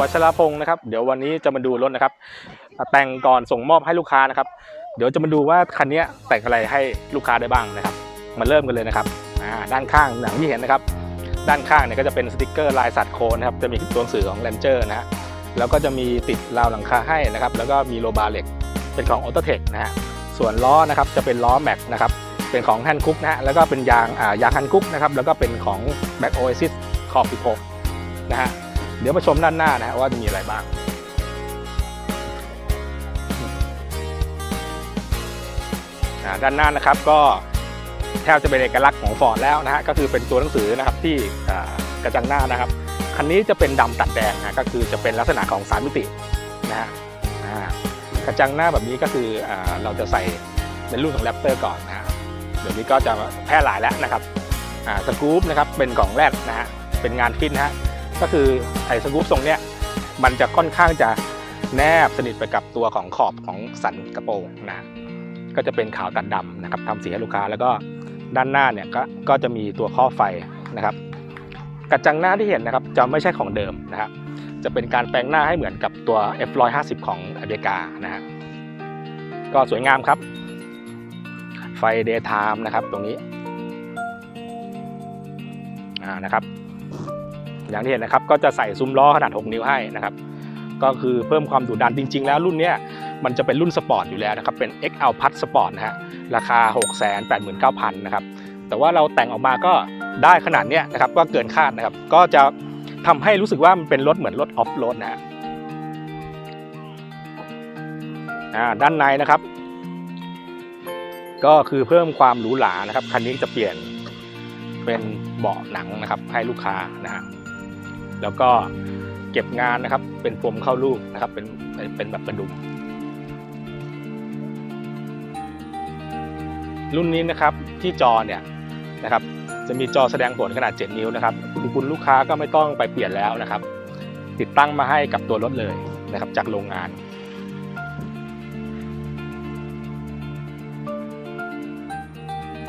วชรพงศ์นะครับ เดี๋ยววันนี้จะมาดูรถนะครับ แต่งก่อนส่งมอบให้ลูกค้านะครับ เดี๋ยวจะมาดูว่าคันนี้แต่งอะไรให้ลูกค้าได้บ้างนะครับ มาเริ่มกันเลยนะครับด้านข้างอย่างที่เห็นนะครับ ด้านข้างเนี่ยก็จะเป็นสติกเกอร์ลายสัตว์โคนนะครับ จะมีตัวหนังสือของ Ranger นะฮะแล้วก็จะมีติดราวหลังคาให้นะครับ แล้วก็มีโลบาร์เล็กเป็นของ a u t o t e c h นะฮะ ส่วนล้อนะครับจะเป็นล้อแม็กนะครับเป็นของฮันคุกนะฮะแล้วก็เป็นยางอ่ายางฮันคุกนะครับแล้วก็เป็นของ Back Oasis ขอบ16นะฮะ เดี๋ยวมาชมด้านหน้านะฮะว่าจะมีอะไรบ้างด้านหน้านะครับก็แทบจะเป็นเอกลักษณ์ของฟอร์ดแล้วนะฮะก็คือเป็นตัวหนังสือนะครับที่กระจังหน้านะครับ คันนี้จะเป็นดำตัดแดงนะก็คือจะเป็นลักษณะของสามมิตินะฮะกระจังหน้าแบบนี้ก็คืออเราจะใส่เป็นรุ่นของแรปเตอร์ก่อนนะฮะเดี๋ยวนี้ก็จะแพร่หลายแล้วนะครับสกู๊ปนะครับเป็นกล่องแรกนะฮะเป็นงานฟิตนะฮะ ก็คือไอ้สกู๊ปทรงเนี้ยมันจะค่อนข้างจะแนบสนิทไปกับตัวของขอบของสันกระโปรงนะฮะก็จะเป็นขาวตัดดำนะครับทำสีให้ลูกค้าแล้วก็ด้านหน้าเนี่ยก็ก็จะมีตัวข้อไฟนะครับ กระจังหน้าที่เห็นนะครับจะไม่ใช่ของเดิมนะครับจะเป็นการแปลงหน้าให้เหมือนกับตัว F150 ของอเมริกานะฮะก็สวยงามครับ ไฟ daytime นะครับตรงนี้อ่านะครับ อย่างที่เห็นนะครับก็จะใส่ซุ้มล้อขนาด 6 นิ้วให้นะครับก็คือเพิ่มความดุดันจริง ๆ แล้วรุ่นนี้มันจะเป็นรุ่นสปอร์ตอยู่แล้วนะครับเป็น XL Plus Sport นะฮะราคา 689,000นะครับแต่ว่าเราแต่งออกมาก็ได้ขนาดนี้นะครับก็เกินคาดนะครับก็จะทำให้รู้สึกว่ามันเป็นรถเหมือนรถออฟโรดนะฮะด้านในนะครับ ก็คือเพิ่มความหรูหรานะครับคันนี้จะเปลี่ยนเป็นเบาะหนังนะครับให้ลูกค้านะฮะ แล้วก็เก็บงานนะครับ เป็นโฟมเข้าลูกนะครับ เป็นเป็นแบบกระดุม รุ่นนี้นะครับที่จอเนี่ยนะครับ จะมีจอแสดงผลขนาด 7 นิ้วนะครับคุณลูกค้าก็ไม่ต้องไปเปลี่ยนแล้วนะครับ ติดตั้งมาให้กับตัวรถเลยนะครับ จากโรงงาน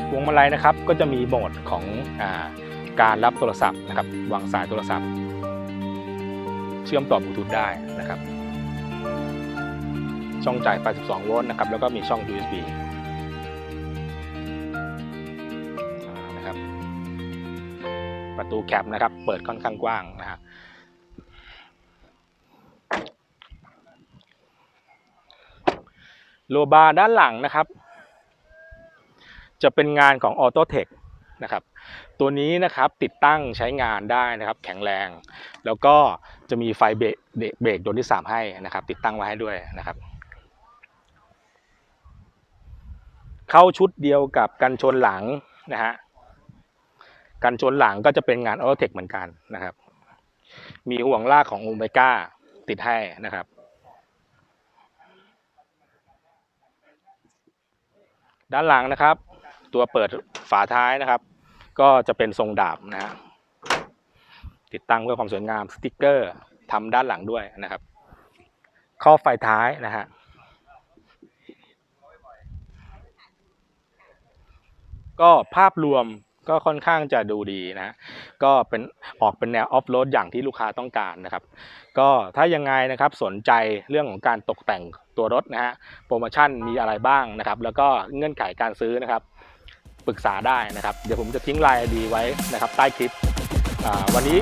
พวงมาลัยนะครับก็จะมีโหมดของอการรับโทรศัพท์นะครับวางสายโทรศัพท์ เชื่อมต่อบลูทูธได้นะครับ ช่องจ่ายไฟ 12 โวลต์นะครับ แล้วก็มีช่อง USB อ่านะครับ ประตูแคปนะครับ เปิดค่อนข้างกว้างนะฮะโลบาร์ด้านหลังนะครับ จะเป็นงานของ Auto Tech นะครับ ตัวนี้นะครับติดตั้งใช้งานได้นะครับ แข็งแรง แล้วก็จะมีไฟเบรกเบรกดวงที่ 3 ให้นะครับ ติดตั้งไว้ให้ด้วยนะครับ เข้าชุดเดียวกับกันชนหลังนะฮะกันชนหลังก็จะเป็นงาน a u t o t e c h เหมือนกันนะครับ มีห่วงลากของโอเมก้าติดให้นะครับด้านหลังนะครับ ตัวเปิดฝาท้ายนะครับ ก็จะเป็นทรงดาบนะฮะติดตั้งเพื่อความสวยงามสติกเกอร์ทำด้านหลังด้วยนะครับข้อไฟท้ายนะฮะก็ภาพรวมก็ค่อนข้างจะดูดีนะ ก็เป็นออกเป็นแนวออฟโรดอย่างที่ลูกค้าต้องการนะครับ ก็ถ้ายังไงนะครับสนใจเรื่องของการตกแต่งตัวรถนะฮะโปรโมชั่นมีอะไรบ้างนะครับ แล้วก็เงื่อนไขการซื้อนะครับ ปรึกษาได้นะครับ เดี๋ยวผมจะทิ้งไลน์ดีไว้นะครับใต้คลิปวันนี้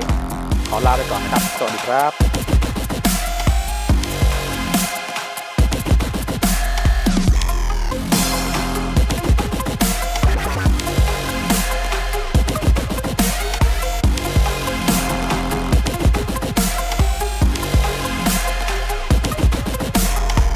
ขอลาไปก่อนนะครับ สวัสดีครับ